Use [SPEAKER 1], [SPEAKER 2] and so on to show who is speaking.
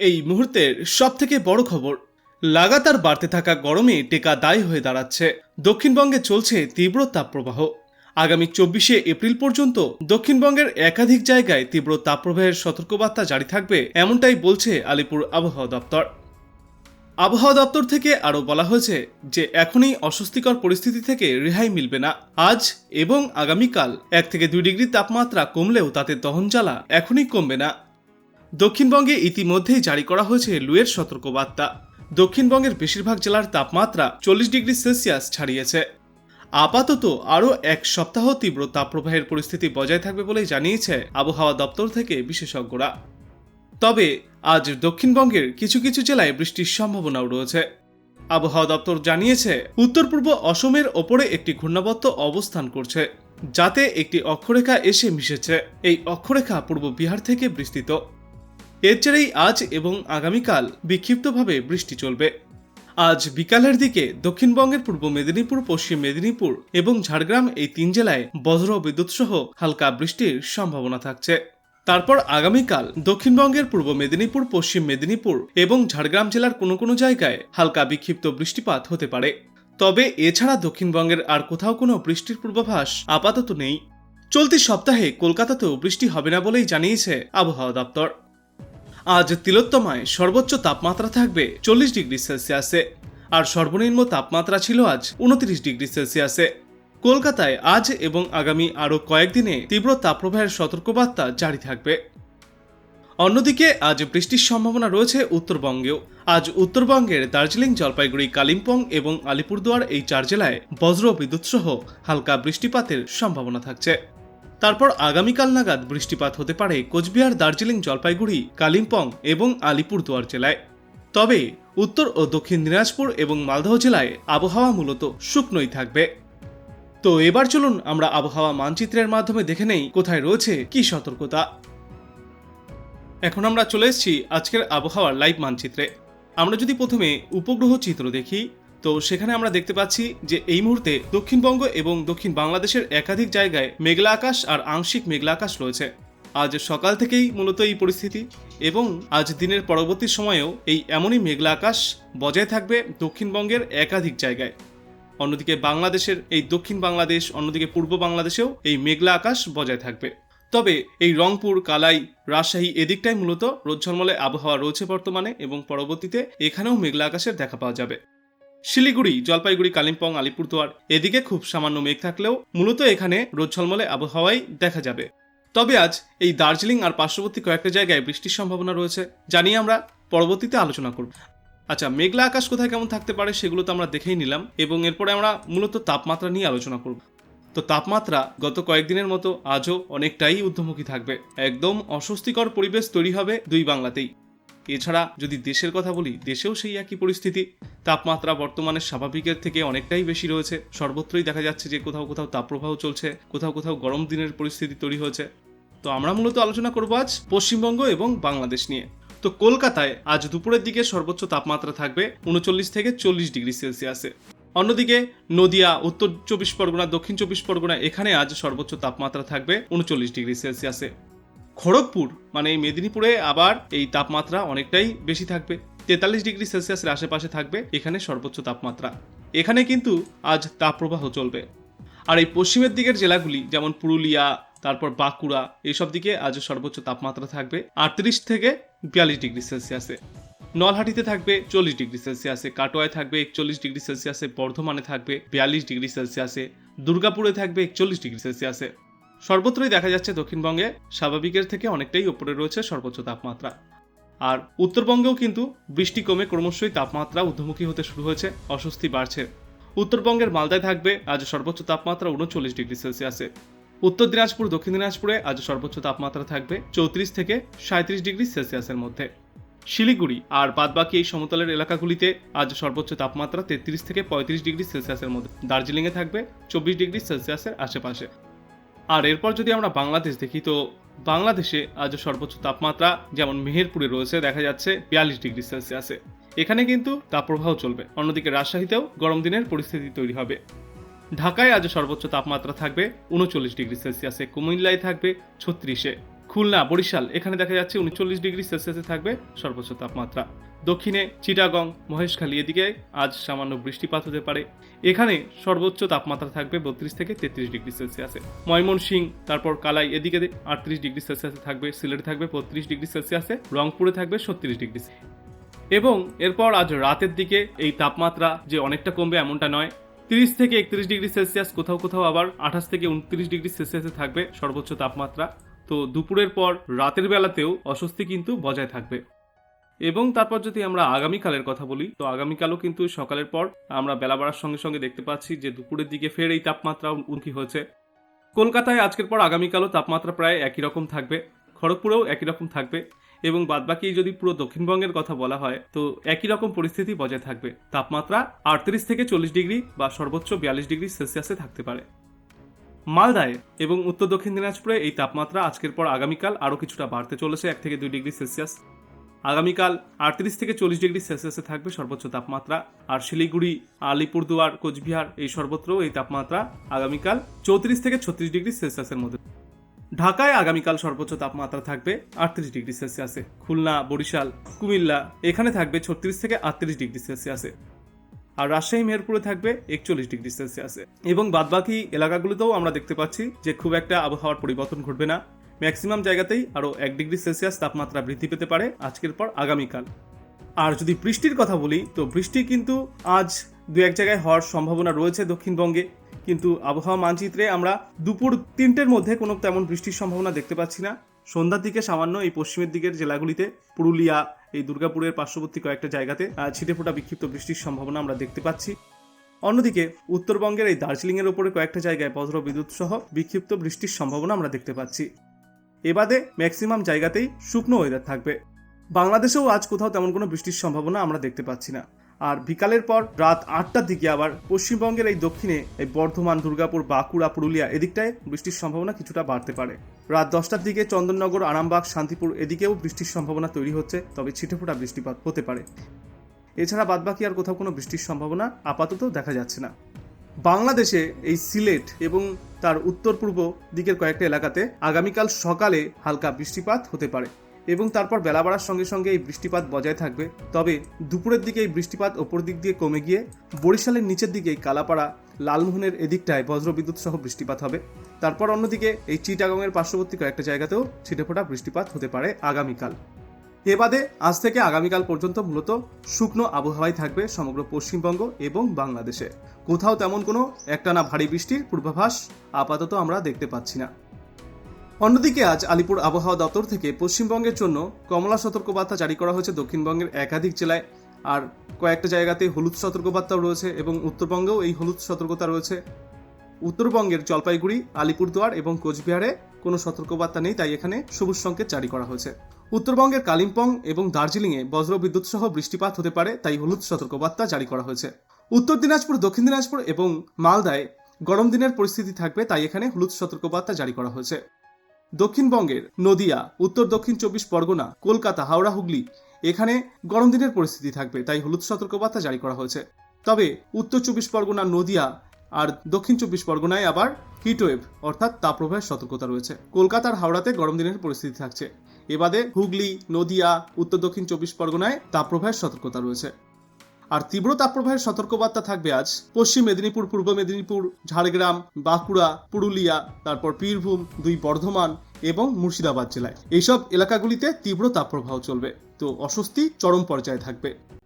[SPEAKER 1] এই মুহূর্তের সব থেকে বড় খবর, লাগাতার বাড়তে থাকা গরমে টেকা দায় হয়ে দাঁড়াচ্ছে। দক্ষিণবঙ্গে চলছে তীব্র তাপপ্রবাহ। আগামী চব্বিশে এপ্রিল পর্যন্ত দক্ষিণবঙ্গের একাধিক জায়গায় তীব্র তাপপ্রবাহের সতর্কবার্তা জারি থাকবে, এমনটাই বলছে আলিপুর আবহাওয়া দপ্তর। আবহাওয়া দপ্তর থেকে আরও বলা হয়েছে যে, এখনই অস্বস্তিকর পরিস্থিতি থেকে রেহাই মিলবে না। আজ এবং আগামীকাল এক থেকে দুই ডিগ্রি তাপমাত্রা কমলেও তাতে দহন জ্বালা এখনই কমবে না। দক্ষিণবঙ্গে ইতিমধ্যেই জারি করা হয়েছে লুয়ের সতর্কবার্তা। দক্ষিণবঙ্গের বেশিরভাগ জেলার তাপমাত্রা চল্লিশ ডিগ্রি সেলসিয়াস ছাড়িয়েছে। আপাতত আরও এক সপ্তাহ তীব্র তাপপ্রবাহের পরিস্থিতি বজায় থাকবে বলেই জানিয়েছে আবহাওয়া দপ্তর থেকে বিশেষজ্ঞরা। তবে আজ দক্ষিণবঙ্গের কিছু কিছু জেলায় বৃষ্টির সম্ভাবনাও রয়েছে। আবহাওয়া দপ্তর জানিয়েছে, উত্তর পূর্ব অসমের ওপরে একটি ঘূর্ণাবর্ত অবস্থান করছে, যাতে একটি অক্ষরেখা এসে মিশেছে। এই অক্ষরেখা পূর্ব বিহার থেকে বিস্তৃত। এর জেরেই আজ এবং আগামীকাল বিক্ষিপ্তভাবে বৃষ্টি চলবে। আজ বিকালের দিকে দক্ষিণবঙ্গের পূর্ব মেদিনীপুর, পশ্চিম মেদিনীপুর এবং ঝাড়গ্রাম এই তিন জেলায় বজ্র বিদ্যুৎ সহ হালকা বৃষ্টির সম্ভাবনা থাকছে। তারপর আগামীকাল দক্ষিণবঙ্গের পূর্ব মেদিনীপুর, পশ্চিম মেদিনীপুর এবং ঝাড়গ্রাম জেলার কোনো কোনো জায়গায় হালকা বিক্ষিপ্ত বৃষ্টিপাত হতে পারে। তবে এছাড়া দক্ষিণবঙ্গের আর কোথাও কোনো বৃষ্টির পূর্বাভাস আপাতত নেই। চলতি সপ্তাহে কলকাতাতেও বৃষ্টি হবে না বলেই জানিয়েছে আবহাওয়া দপ্তর। আজ তিলোত্তমায় সর্বোচ্চ তাপমাত্রা থাকবে চল্লিশ ডিগ্রি সেলসিয়াসে, আর সর্বনিম্ন তাপমাত্রা ছিল আজ উনত্রিশ ডিগ্রি সেলসিয়াসে। কলকাতায় আজ এবং আগামী আরও কয়েকদিনে তীব্র তাপপ্রবাহের সতর্কবার্তা জারি থাকবে। অন্যদিকে আজ বৃষ্টির সম্ভাবনা রয়েছে উত্তরবঙ্গেও। আজ উত্তরবঙ্গের দার্জিলিং, জলপাইগুড়ি, কালিম্পং এবং আলিপুরদুয়ার এই চার জেলায় বজ্র বিদ্যুৎ সহ হালকা বৃষ্টিপাতের সম্ভাবনা থাকছে। তারপর আগামীকাল নাগাদ বৃষ্টিপাত হতে পারে কোচবিহার, দার্জিলিং, জলপাইগুড়ি, কালিম্পং এবং আলিপুরদুয়ার জেলায়। তবে উত্তর ও দক্ষিণ দিনাজপুর এবং মালদহ জেলায় আবহাওয়া মূলত শুকনোই থাকবে। তো এবার চলুন আমরা আবহাওয়া মানচিত্রের মাধ্যমে দেখে নেই কোথায় রয়েছে কি সতর্কতা। এখন আমরা চলে এসেছি আজকের আবহাওয়ার লাইভ মানচিত্রে। আমরা যদি প্রথমে উপগ্রহ চিত্র দেখি তো সেখানে আমরা দেখতে পাচ্ছি যে এই মুহূর্তে দক্ষিণবঙ্গ এবং দক্ষিণ বাংলাদেশের একাধিক জায়গায় মেঘলা আকাশ আর আংশিক মেঘলা আকাশ রয়েছে। আজ সকাল থেকেই মূলত এই পরিস্থিতি এবং আজ দিনের পরবর্তী সময়েও এই এমনই মেঘলা আকাশ বজায় থাকবে দক্ষিণবঙ্গের একাধিক জায়গায়। অন্যদিকে বাংলাদেশের এই দক্ষিণ বাংলাদেশ, অন্যদিকে পূর্ব বাংলাদেশেও এই মেঘলা আকাশ বজায় থাকবে। তবে এই রংপুর, কালাই, রাজশাহী এদিকটাই মূলত রোজ্ঝলমলে আবহাওয়া রয়েছে বর্তমানে এবং পরবর্তীতে এখানেও মেঘলা আকাশের দেখা পাওয়া যাবে। শিলিগুড়ি, জলপাইগুড়ি, কালিম্পং, আলিপুরদুয়ার এদিকে খুব সামান্য মেঘ থাকলেও মূলত এখানে রোজ্ঝলমলে আবহাওয়াই দেখা যাবে। তবে আজ এই দার্জিলিং আর পার্শ্ববর্তী কয়েকটা জায়গায় বৃষ্টির সম্ভাবনা রয়েছে জানিয়ে আমরা পরবর্তীতে আলোচনা করব। আচ্ছা মেঘলা আকাশ কোথায় কেমন থাকতে পারে সেগুলো তো আমরা দেখেই নিলাম এবং এরপরে আমরা মূলত তাপমাত্রা নিয়ে আলোচনা করব। তো তাপমাত্রা গত কয়েকদিনের মতো আজও অনেকটাই ঊর্ধ্বমুখী থাকবে। একদম অস্বস্তিকর পরিবেশ তৈরি হবে দুই বাংলাতেই। এছাড়া যদি দেশের কথা বলি, দেশেও সেই একই পরিস্থিতি। তাপমাত্রা বর্তমানে স্বাভাবিকের থেকে অনেকটাই বেশি রয়েছে। সর্বত্রই দেখা যাচ্ছে যে কোথাও কোথাও তাপপ্রবাহ চলছে, কোথাও কোথাও গরম দিনের পরিস্থিতি তৈরি হয়েছে। তো আমরা মূলত আলোচনা করব আজ পশ্চিমবঙ্গ এবং বাংলাদেশ নিয়ে। তো কলকাতায় আজ দুপুরের দিকে সর্বোচ্চ তাপমাত্রা থাকবে উনচল্লিশ থেকে চল্লিশ ডিগ্রি সেলসিয়াসে। অন্যদিকে নদিয়া, উত্তর চব্বিশ পরগনা, দক্ষিণ চব্বিশ পরগনা, এখানে আজ সর্বোচ্চ তাপমাত্রা থাকবে উনচল্লিশ ডিগ্রি সেলসিয়াসে। খড়গপুর মানে এই মেদিনীপুরে আবার এই তাপমাত্রা অনেকটাই বেশি থাকবে। তেতাল্লিশ ডিগ্রি সেলসিয়াসের আশেপাশে থাকবে এখানে সর্বোচ্চ তাপমাত্রা। এখানে কিন্তু আজ তাপপ্রবাহ চলবে। আর এই পশ্চিমের দিকের জেলাগুলি, যেমন পুরুলিয়া, তারপর বাঁকুড়া, এইসব দিকে আজ সর্বোচ্চ তাপমাত্রা থাকবে আটত্রিশ থেকে বিয়াল্লিশ ডিগ্রি সেলসিয়াসে। নলহাটিতে থাকবে চল্লিশ ডিগ্রি সেলসিয়াসে, কাটোয়ায় থাকবে একচল্লিশ ডিগ্রি সেলসিয়াসে, বর্ধমানে থাকবে বিয়াল্লিশ ডিগ্রি সেলসিয়াসে, দুর্গাপুরে থাকবে একচল্লিশ ডিগ্রি সেলসিয়াসে। সর্বত্রই দেখা যাচ্ছে দক্ষিণবঙ্গে স্বাভাবিকের থেকে অনেকটাই উপরে রয়েছে সর্বোচ্চ তাপমাত্রা। আর উত্তরবঙ্গেও কিন্তু বৃষ্টি কমে ক্রমশই তাপমাত্রা ঊর্ধ্বমুখী হতে শুরু হয়েছে, অস্বস্তি বাড়ছে। উত্তরবঙ্গের মালদায় থাকবে আজ সর্বোচ্চ তাপমাত্রা উনচল্লিশ ডিগ্রি সেলসিয়াসে উত্তর দিনাজপুর, দক্ষিণ দিনাজপুরে আজ সর্বোচ্চ তাপমাত্রা থাকবে চৌত্রিশ থেকে সাঁত্রিশ ডিগ্রি সেলসিয়াসের মধ্যে। শিলিগুড়ি আর বাদবাকি এই সমতলের এলাকাগুলিতে আজ সর্বোচ্চ তাপমাত্রা তেত্রিশ থেকে পঁয়ত্রিশ ডিগ্রি সেলসিয়াসের মধ্যে। দার্জিলিংয়ে থাকবে চব্বিশ ডিগ্রি সেলসিয়াসের আশেপাশে। আর এরপর যদি আমরা বাংলাদেশ দেখি, তো বাংলাদেশে আজ সর্বোচ্চ তাপমাত্রা যেমন মেহেরপুরে রয়েছে, দেখা যাচ্ছে বিয়াল্লিশ ডিগ্রি সেলসিয়াসে। এখানে কিন্তু তাপপ্রবাহ চলবে। অন্যদিকে রাজশাহীতেও গরম দিনের পরিস্থিতি তৈরি হবে। ঢাকায় আজ সর্বোচ্চ তাপমাত্রা থাকবে উনচল্লিশ ডিগ্রি সেলসিয়াসে, কুমিল্লায় থাকবে ছত্রিশে, খুলনা, বরিশাল, এখানে দেখা যাচ্ছে উনচল্লিশ ডিগ্রি সেলসিয়াসে থাকবে সর্বোচ্চ তাপমাত্রা। দক্ষিণে চিটাগং, মহেশখালী এদিকে আজ সামান্য বৃষ্টিপাত হতে পারে। এখানে সর্বোচ্চ তাপমাত্রা থাকবে বত্রিশ থেকে তেত্রিশ ডিগ্রি সেলসিয়াসে। ময়মনসিং, তারপর কালাই এদিকে আটত্রিশ ডিগ্রি সেলসিয়াসে থাকবে, সিলেটে থাকবে বত্রিশ ডিগ্রি সেলসিয়াসে, রংপুরে থাকবে ছত্রিশ ডিগ্রি। এবং এরপর আজ রাতের দিকে এই তাপমাত্রা যে অনেকটা কমবে এমনটা নয়, তিরিশ থেকে একত্রিশ ডিগ্রি সেলসিয়াস, কোথাও কোথাও আবার আঠাশ থেকে উনত্রিশ ডিগ্রি সেলসিয়াসে থাকবে সর্বোচ্চ তাপমাত্রা। তো দুপুরের পর রাতের বেলাতেও অস্বস্তি কিন্তু বজায় থাকবে। এবং তারপর যদি আমরা আগামীকালের কথা বলি, তো আগামীকালও কিন্তু সকালের পর আমরা বেলা বাড়ার সঙ্গে সঙ্গে দেখতে পাচ্ছি যে দুপুরের দিকে ফের এই তাপমাত্রা উন্নতি হয়েছে। কলকাতায় আজকের পর আগামীকালও তাপমাত্রা প্রায় একই রকম থাকবে, খড়গপুরেও একই রকম থাকবে এবং বাদবাকি যদি পুরো দক্ষিণবঙ্গের কথা বলা হয়, তো একই রকম পরিস্থিতি বজায় থাকবে। তাপমাত্রা আটত্রিশ থেকে চল্লিশ ডিগ্রি বা সর্বোচ্চ বিয়াল্লিশ ডিগ্রি সেলসিয়াসে থাকতে পারে। মালদায় এবং উত্তর দক্ষিণ দিনাজপুরে এই তাপমাত্রা আজকের পর আগামীকাল আরও কিছুটা বাড়তে চলেছে, এক থেকে দুই ডিগ্রি সেলসিয়াস। আগামীকাল আটত্রিশ থেকে চল্লিশ ডিগ্রি সেলসিয়াসে থাকবে সর্বোচ্চ তাপমাত্রা। আর শিলিগুড়ি, আলিপুরদুয়ার, কোচবিহার এই সর্বত্র এই তাপমাত্রা আগামীকাল চৌত্রিশ থেকে ছত্রিশ ডিগ্রি সেলসিয়াসের মধ্যে। ঢাকায় আগামীকাল সর্বোচ্চ তাপমাত্রা থাকবে আটত্রিশ ডিগ্রি সেলসিয়াসে। খুলনা, বরিশাল, কুমিল্লা এখানে থাকবে ছত্রিশ থেকে আটত্রিশ ডিগ্রি সেলসিয়াসে। আর রাজশাহী, মেহেরপুরে থাকবে একচল্লিশ ডিগ্রি সেলসিয়াসে। এবং বাদবাকি এলাকাগুলোতেও আমরা দেখতে পাচ্ছি যে খুব একটা আবহাওয়ার পরিবর্তন ঘটবে না। ম্যাক্সিমাম জায়গাতেই আরও এক ডিগ্রি সেলসিয়াস তাপমাত্রা বৃদ্ধি পেতে পারে আজকের পর আগামীকাল। আর যদি বৃষ্টির কথা বলি তো বৃষ্টি কিন্তু আজ দু এক জায়গায় হওয়ার সম্ভাবনা রয়েছে দক্ষিণবঙ্গে। কিন্তু আবহাওয়া মানচিত্রে আমরা দুপুর তিনটের মধ্যে কোনো তেমন বৃষ্টির সম্ভাবনা দেখতে পাচ্ছি না। সন্ধ্যার দিকে সামান্য এই পশ্চিমের দিকের জেলাগুলিতে পুরুলিয়া এই দুর্গাপুরের পার্শ্ববর্তী কয়েকটা জায়গাতে আহ, ছিটেফোঁটা বিক্ষিপ্ত বৃষ্টির সম্ভাবনা আমরা দেখতে পাচ্ছি। অন্যদিকে উত্তরবঙ্গের এই দার্জিলিংয়ের ওপরে কয়েকটা জায়গায় বজ্র বিদ্যুৎ সহ বিক্ষিপ্ত বৃষ্টির সম্ভাবনা আমরা দেখতে পাচ্ছি। এবাদে ম্যাক্সিমাম জায়গাতেই শুকনো ওয়েদার থাকবে। বাংলাদেশেও আজ কোথাও তেমন কোনো বৃষ্টির সম্ভাবনা আমরা দেখতে পাচ্ছি না। আর বিকালের পর রাত আটটার দিকে আবার পশ্চিমবঙ্গের এই দক্ষিণে এই বর্ধমান, দুর্গাপুর, বাঁকুড়া, পুরুলিয়া এদিকটায় বৃষ্টির সম্ভাবনা কিছুটা বাড়তে পারে। রাত দশটার দিকে চন্দননগর, আরামবাগ, শান্তিপুর এদিকেও বৃষ্টির সম্ভাবনা তৈরি হচ্ছে, তবে ছিটেফোঁটা বৃষ্টিপাত হতে পারে। এছাড়া বাদবাকি আর কোথাও কোনো বৃষ্টির সম্ভাবনা আপাতত দেখা যাচ্ছে না। বাংলাদেশে এই সিলেট এবং তার উত্তর পূর্ব দিকের কয়েকটা এলাকাতে আগামীকাল সকালে হালকা বৃষ্টিপাত হতে পারে এবং তারপর বেলা বাড়ার সঙ্গে সঙ্গে এই বৃষ্টিপাত বজায় থাকবে। তবে দুপুরের দিকে এই বৃষ্টিপাত ওপর দিক দিয়ে কমে গিয়ে বরিশালের নিচের দিকে কালাপাড়া, লালমোহনের এদিকটায় বজ্রবিদ্যুৎ সহ বৃষ্টিপাত হবে। তারপর অন্যদিকে এই চিটাগংয়ের পার্শ্ববর্তী কয়েকটা জায়গাতেও ছিটেফোঁটা বৃষ্টিপাত হতে পারে আগামীকাল। এ বাদে আজ থেকে আগামীকাল পর্যন্ত মূলত শুকনো আবহাওয়াই থাকবে সমগ্র পশ্চিমবঙ্গ এবং বাংলাদেশে। কোথাও তেমন কোনো একটানা ভারী বৃষ্টির পূর্বাভাস আপাতত আমরা দেখতে পাচ্ছি না। অন্যদিকে আজ আলিপুর আবহাওয়া দপ্তর থেকে পশ্চিমবঙ্গের জন্য কমলা সতর্কবার্তা জারি করা হয়েছে দক্ষিণবঙ্গের একাধিক জেলায়। আর কয়েকটা জায়গাতে হলুদ সতর্কবার্তাও রয়েছে এবং উত্তরবঙ্গেও এই হলুদ সতর্কতা রয়েছে। উত্তরবঙ্গের জলপাইগুড়ি, আলিপুরদুয়ার এবং কোচবিহারে কোনো সতর্কবার্তা নেই, তাই এখানে সবুজ সংকেত জারি করা হয়েছে। উত্তরবঙ্গের কালিম্পং এবং দার্জিলিংয়ে বজ্রবিদ্যুৎ সহ বৃষ্টিপাত হতে পারে, তাই হলুদ সতর্কবার্তা জারি করা হয়েছে। উত্তর দিনাজপুর, দক্ষিণ দিনাজপুর এবং মালদায় গরম দিনের পরিস্থিতি থাকবে, তাই এখানে হলুদ সতর্কবার্তা জারি করা হয়েছে। দক্ষিণবঙ্গের নদিয়া, উত্তর দক্ষিণ চব্বিশ পরগনা, কলকাতা, হাওড়া, হুগলি, এখানে গরম দিনের পরিস্থিতি থাকবে, তাই হলুদ সতর্কবার্তা জারি করা হয়েছে। তবে উত্তর চব্বিশ পরগনা, নদিয়া আর দক্ষিণ চব্বিশ পরগনায় আবার হিটওয়েভ অর্থাৎ তাপপ্রবাহের সতর্কতা রয়েছে। কলকাতার হাওড়াতে গরম দিনের পরিস্থিতি থাকছে। এবাদে হুগলি, নদিয়া, উত্তর দক্ষিণ চব্বিশ পরগনায় তাপপ্রবাহের সতর্কতা রয়েছে। আর তীব্র তাপপ্রবাহের সতর্কবার্তা থাকবে আজ পশ্চিম মেদিনীপুর, পূর্ব মেদিনীপুর, ঝাড়গ্রাম, বাঁকুড়া, পুরুলিয়া, তারপর বীরভূম, দুই বর্ধমান এবং মুর্শিদাবাদ জেলায়। এইসব এলাকাগুলিতে তীব্র তাপপ্রবাহ চলবে। তো অস্বস্তি চরম পর্যায়ে থাকবে।